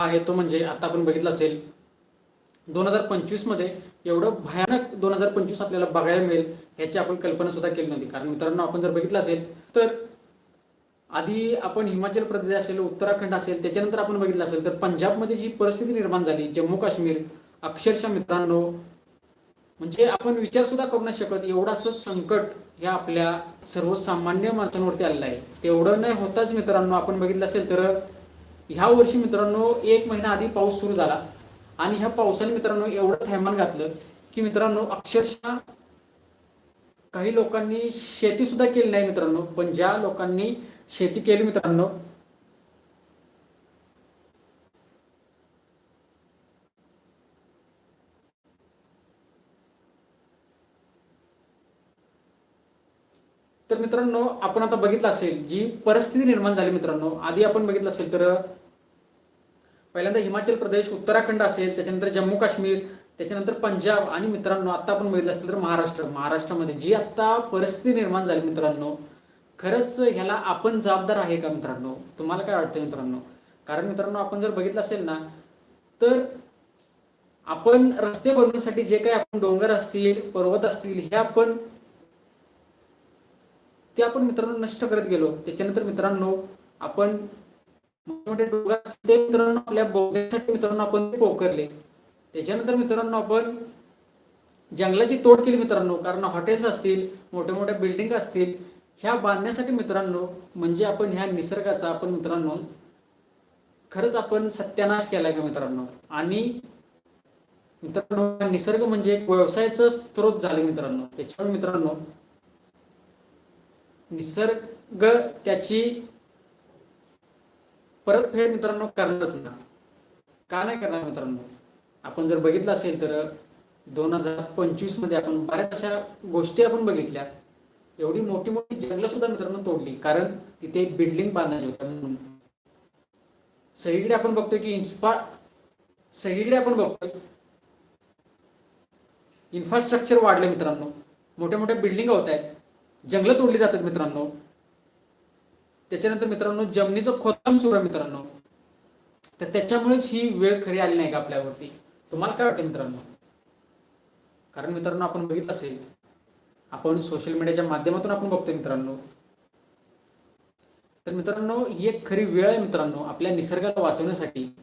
आहे तो म्हणजे आता आपण बघितलं असेल दोन हजार पंचवीसमध्ये एवढं भयानक दोन हजार पंचवीस आपल्याला बघायला मिळेल ह्याची आपण कल्पना सुद्धा केली नव्हती. कारण मित्रांनो आपण जर बघितलं असेल तर आधी आपण हिमाचल प्रदेश असेल उत्तराखंड असेल त्याच्यानंतर आपण बघितलं असेल तर पंजाबमध्ये जी परिस्थिती निर्माण झाली जम्मू काश्मीर अक्षरशः मित्रांनो म्हणजे आपण विचार सुद्धा करू नाही शकत एवढं असं संकट हे आपल्या सर्वसामान्य माणसांवरती आलेलं आहे. तेवढं नाही होताच मित्रांनो आपण बघितलं असेल तर ह्या वर्षी मित्रांनो एक महिना आधी पाऊस सुरू झाला. आणि ह्या पावसाने मित्रांनो एवढं थैमान घातलं की मित्रांनो अक्षरशः काही लोकांनी शेती सुद्धा केली नाही मित्रांनो. पण ज्या लोकांनी शेती केली मित्रांनो तर मित्रांनो आपण आता बघितलं असेल जी परिस्थिती निर्माण झाली मित्रांनो आधी आपण बघितलं असेल तर पहिल्यांदा हिमाचल प्रदेश उत्तराखंड असेल त्याच्यानंतर जम्मू काश्मीर त्याच्यानंतर पंजाब आणि मित्रांनो आता आपण बघितलं असेल तर महाराष्ट्र महाराष्ट्रामध्ये जी आता परिस्थिती निर्माण झाली मित्रांनो खरंच ह्याला आपण जबाबदार आहे का मित्रांनो? तुम्हाला काय वाटतं मित्रांनो? कारण मित्रांनो आपण जर बघितलं असेल ना तर आपण रस्ते बनवण्यासाठी जे काही आपण डोंगर असतील पर्वत असतील हे आपण ते आपण मित्रांनो नष्ट करत गेलो. त्याच्यानंतर मित्रांनो आपण मोठे डोंगर ते मित्रांनो आपल्या बौद्धासाठी मित्रांनो आपण पोखरले. त्याच्यानंतर मित्रांनो आपण जंगलाची तोड केली मित्रांनो कारण हॉटेल्स असतील मोठ्या मोठ्या बिल्डिंग असतील ह्या बांधण्यासाठी मित्रांनो म्हणजे आपण ह्या निसर्गाचा आपण मित्रांनो खरंच आपण सत्यानाश केला का मित्रांनो? आणि मित्रांनो निसर्ग म्हणजे एक व्यवसायाचं स्त्रोत झालं मित्रांनो. त्याच्यामुळे मित्रांनो निसर्ग त्याची परतफेड मित्रांनो करणारच ना. का नाही करणार मित्रांनो? आपण जर बघितलं असेल तर दोन हजार पंचवीसमध्ये आपण बऱ्याच अशा गोष्टी आपण बघितल्या. एवढी मोठी मोठी जंगलं सुद्धा मित्रांनो तोडली. कारण तिथे बिल्डिंग बांधायचे होत्या म्हणून. सगळीकडे आपण बघतोय की इन्स्पा सगळीकडे आपण बघतोय. इन्फ्रास्ट्रक्चर वाढलं मित्रांनो. मोठ्या मोठ्या बिल्डिंग होत आहेत. जंगलं तोडली जातात मित्रांनो. त्याच्यानंतर मित्रांनो जमिनीचं खोदकाम सुरू आहे मित्रांनो. तर त्याच्यामुळेच ही वेळ खरी आली नाही का आपल्यावरती? तुम्हाला काय वाटतं मित्रांनो? कारण मित्रांनो आपण बघितलं असेल आपण सोशल मीडियाच्या माध्यमातून आपण बघतोय मित्रांनो. तर मित्रांनो ही एक खरी वेळ आहे मित्रांनो आपल्या निसर्गाला वाचवण्यासाठी.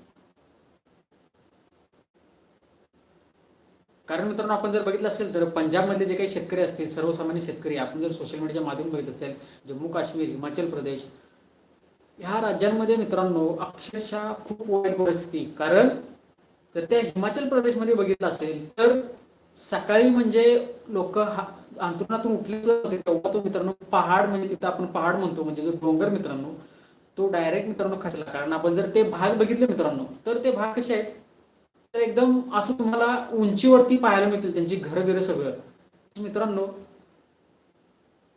कारण मित्रांनो आपण जर बघितलं असेल तर पंजाबमधले जे काही शेतकरी असतील सर्वसामान्य शेतकरी आपण जर सोशल मीडियाच्या माध्यमातून बघितलं असेल जम्मू काश्मीर हिमाचल प्रदेश ह्या राज्यांमध्ये मित्रांनो अक्षरशः खूप वाईट परिस्थिती. कारण जर त्या हिमाचल प्रदेशमध्ये बघितलं असेल तर सकाळी म्हणजे लोक अंतरुणातून उठले होते तेव्हा तो मित्रांनो पहाड म्हणजे तिथं आपण पहाड म्हणतो म्हणजे जो डोंगर मित्रांनो तो डायरेक्ट मित्रांनो खचला. कारण आपण जर ते भाग बघितले मित्रांनो तर ते भाग कसे आहेत? तर एकदम असं तुम्हाला उंचीवरती पाहायला मिळतील त्यांची घरं बिरं सगळं. मित्रांनो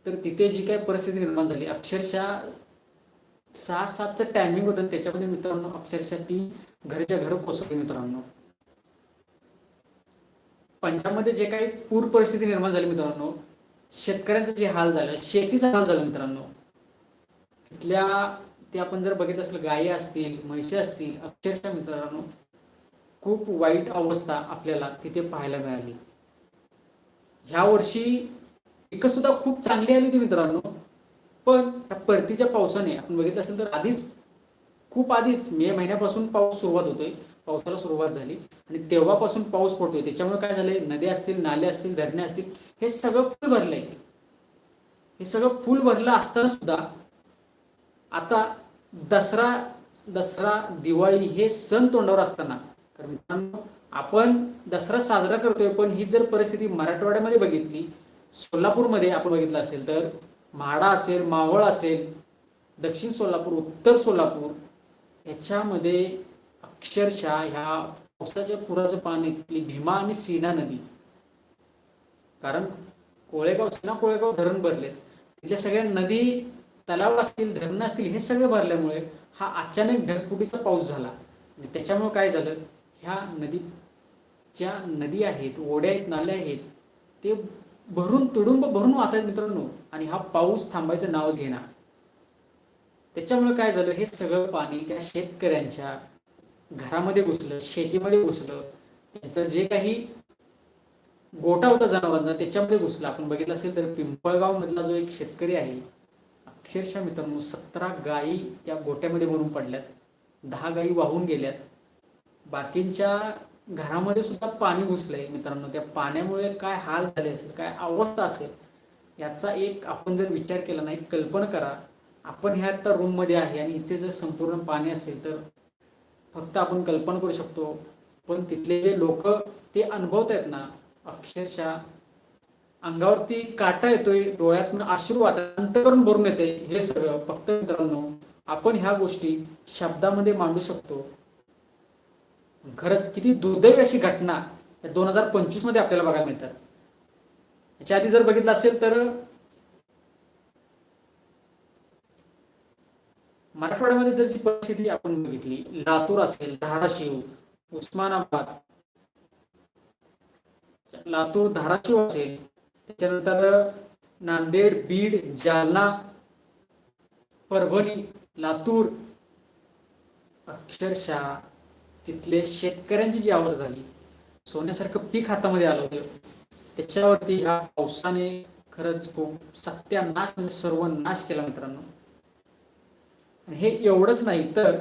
तर तिथे जी काही परिस्थिती निर्माण झाली अक्षरशः सहा सातचं टायमिंग होतं त्याच्यामध्ये मित्रांनो अक्षरशः ती घरच्या घर कोसळली मित्रांनो. पंजाबमध्ये जे काही पूर परिस्थिती निर्माण झाली मित्रांनो शेतकऱ्यांचं जे हाल झालं शेतीचा हाल झाला मित्रांनो तिथल्या ते आपण जर बघितलं असेल गायी असतील म्हैशी असतील अक्षरशः मित्रांनो खूप वाईट अवस्था आपल्याला तिथे पाहायला मिळाली. ह्या वर्षी पिकं सुद्धा खूप चांगली आली होती मित्रांनो. पण त्या परतीच्या पावसाने आपण बघितलं असेल तर आधीच खूप आधीच मे महिन्यापासून पाऊस सुरुवात होतोय. पावसाला सुरुवात झाली. आणि तेव्हापासून पाऊस पडतोय. त्याच्यामुळे काय झालंय? नद्या असतील नाले असतील धरणे असतील हे सगळं फुल भरलंय. हे सगळं फुल भरलं असताना सुद्धा आता दसरा दसरा दिवाळी हे सण तोंडावर असताना तर मित्रांनो आपण दसरा साजरा करतोय पण ही जर परिस्थिती मराठवाड्यामध्ये बघितली सोलापूरमध्ये आपण बघितलं असेल तर म्हाडा असेल मावळ असेल दक्षिण सोलापूर उत्तर सोलापूर याच्यामध्ये अक्षरशः ह्या पावसाच्या पुराचं पाणी तिथली भीमा आणि सीना नदी. कारण कोळेगाव सीना कोळेगाव धरण भरलेत. तिथल्या सगळ्या नदी तलाव असतील धरणं असतील हे सगळं भरल्यामुळे हा अचानक ढगफुटीचा पाऊस झाला. त्याच्यामुळे काय झालं? ह्या नदी ज्या नदी आहेत ओढ्या आहेत नाल्या आहेत ते भरून तुडुंब भरून वाहत आहेत मित्रांनो. आणि हा पाऊस थांबायचं नावच घेणार त्याच्यामुळे काय झालं? हे सगळं पाणी त्या शेतकऱ्यांच्या घरामध्ये घुसलं शेतीमध्ये घुसलं. त्यांचं जे काही गोटा होता जनावरांचा त्याच्यामध्ये घुसला. आपण बघितलं असेल तर पिंपळगाव मधला जो एक शेतकरी आहे अक्षरशः मित्रांनो सतरा गायी त्या गोट्यामध्ये भरून पडल्यात. दहा गायी वाहून गेल्यात. बाकींच्या घरामध्ये सुद्धा पाणी घुसलंय मित्रांनो. त्या पाण्यामुळे काय हाल झाले असेल काय अवस्था असेल याचा एक आपण जर विचार केला नाही कल्पना करा. आपण ह्या आता रूममध्ये आहे आणि इथे जर संपूर्ण पाणी असेल तर फक्त आपण कल्पना करू शकतो. पण तिथले जे लोक ते अनुभवत आहेत ना अक्षरशः अंगावरती काटा येतोय डोळ्यातनं अश्रू अंतकरण भरून येते हे सगळं फक्त मित्रांनो आपण ह्या गोष्टी शब्दामध्ये मांडू शकतो. खरंच किती दुर्दैवी अशी घटना दोन हजार पंचवीसमध्ये आपल्याला बघायला मिळतात. याच्या आधी जर बघितलं असेल तर मराठवाड्यामध्ये जर जी परिस्थिती आपण बघितली लातूर असेल धाराशिव उस्मानाबाद लातूर धाराशिव असेल त्याच्यानंतर नांदेड बीड जालना परभणी लातूर अक्षरशः तिथले शेतकऱ्यांची जी अवस्था झाली सोन्यासारखं पीक हातामध्ये आलं होतं त्याच्यावरती ह्या पावसाने खरंच खूप सत्यानाश म्हणजे सर्व नाश केला मित्रांनो. हे एवढंच नाही तर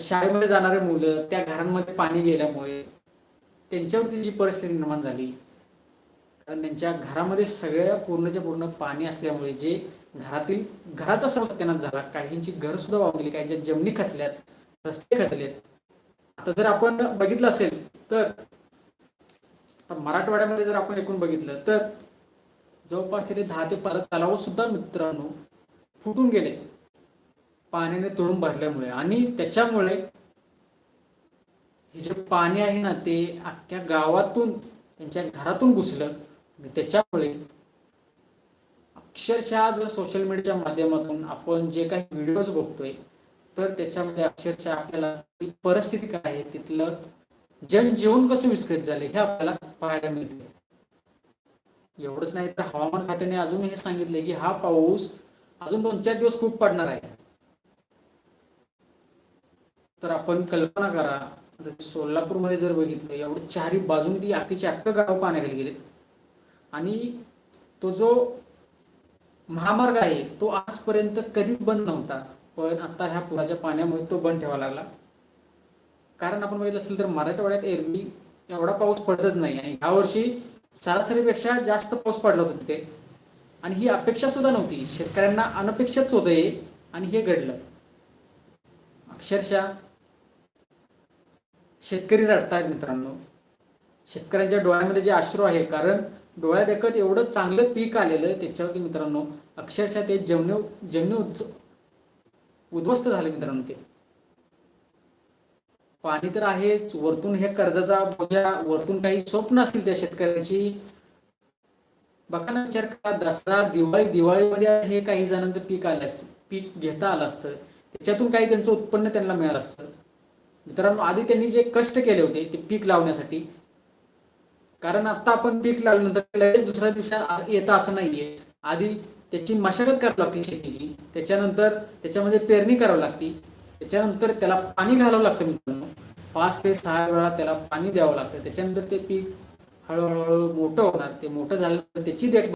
शाळेमध्ये जाणारे मुलं त्या घरांमध्ये पाणी गेल्यामुळे त्यांच्यावरती जी परिस्थिती निर्माण झाली कारण त्यांच्या घरामध्ये सगळ्या पूर्णच्या पूर्ण पाणी असल्यामुळे जे घरातील घराचा सर्वसत्यानाश झाला. काहींची घर सुद्धा वाहून गेली. काहींच्या जमिनी खचल्यात रस्ते खचलेत. आता जर आपण बघितलं असेल तर मराठवाड्यामध्ये जर आपण एकूण बघितलं तर जवळपास तिथे दहा ते बारा तलाव सुद्धा मित्रांनो फुटून गेले. पाण्याने तोडून भरल्यामुळे. आणि त्याच्यामुळे हे जे पाणी आहे ना ते अख्ख्या गावातून त्यांच्या घरातून घुसलं. आणि त्याच्यामुळे अक्षरशः जर सोशल मीडियाच्या माध्यमातून आपण जे काही व्हिडिओज बघतोय तर त्याच्यामध्ये अक्षरशः आपल्याला ती परिस्थिती काय आहे तिथलं जनजीवन कसं विस्कळीत झाले हे आपल्याला पाहायला मिळते एवढंच नाही तर हवामान खात्याने अजून हे सांगितले की हा पाऊस अजून दोन चार दिवस खूप पडणार आहे. तर आपण कल्पना करा सोलापूरमध्ये जर बघितलं एवढं चारी बाजूने ती आखीची अख्खं गाव पाण्याखाली गेले. आणि तो जो महामार्ग आहे तो आजपर्यंत कधीच बंद नव्हता. पण आता ह्या पुराच्या पाण्यामुळे तो बंद ठेवा लागला. कारण आपण बघितलं असेल तर मराठवाड्यात एरवी एवढा पाऊस पडतच नाही आणि ह्या वर्षी सरासरीपेक्षा जास्त पाऊस पडला होता तिथे. आणि ही अपेक्षा सुद्धा नव्हती. शेतकऱ्यांना अनपेक्षाच होतं हे आणि हे घडलं. अक्षरशः शेतकरी रडतायत मित्रांनो. शेतकऱ्यांच्या डोळ्यामध्ये जे अश्रू आहे कारण डोळ्यात एकत एवढं चांगलं पीक आलेलं त्याच्यावरती मित्रांनो अक्षरशः ते जमने जमने उद्ज उद्ध्वस्त झाले मित्रांनो ते. पाणी तर आहेच वरतून हे कर्जाचा बोजा वरतून काही स्वप्न असतील त्या शेतकऱ्यांची. बघा ना विचार करा दसरा दिवाळी दिवाळीमध्ये हे काही जणांचं पीक आलं असतं पीक घेता आलं असतं. त्याच्यातून काही त्यांचं उत्पन्न त्यांना मिळालं असतं. मित्रांनो आधी त्यांनी जे कष्ट केले होते ते पीक लावण्यासाठी कारण आता आपण पीक लावल्यानंतर लगेच दुसऱ्या दिवशी येतं असं नाहीये. आधी त्याची मशागत करावी लागते शेतीची. त्याच्यानंतर त्याच्यामध्ये पेरणी करावी लागते. त्याच्यानंतर त्याला पाणी घालावं लागतं मित्रांनो. पाच ते सहा वेळा त्याला पाणी द्यावं लागतं. त्याच्यानंतर ते पीक हळूहळू मोठं होणार. ते मोठं झाल्यानंतर त्याची देखभाल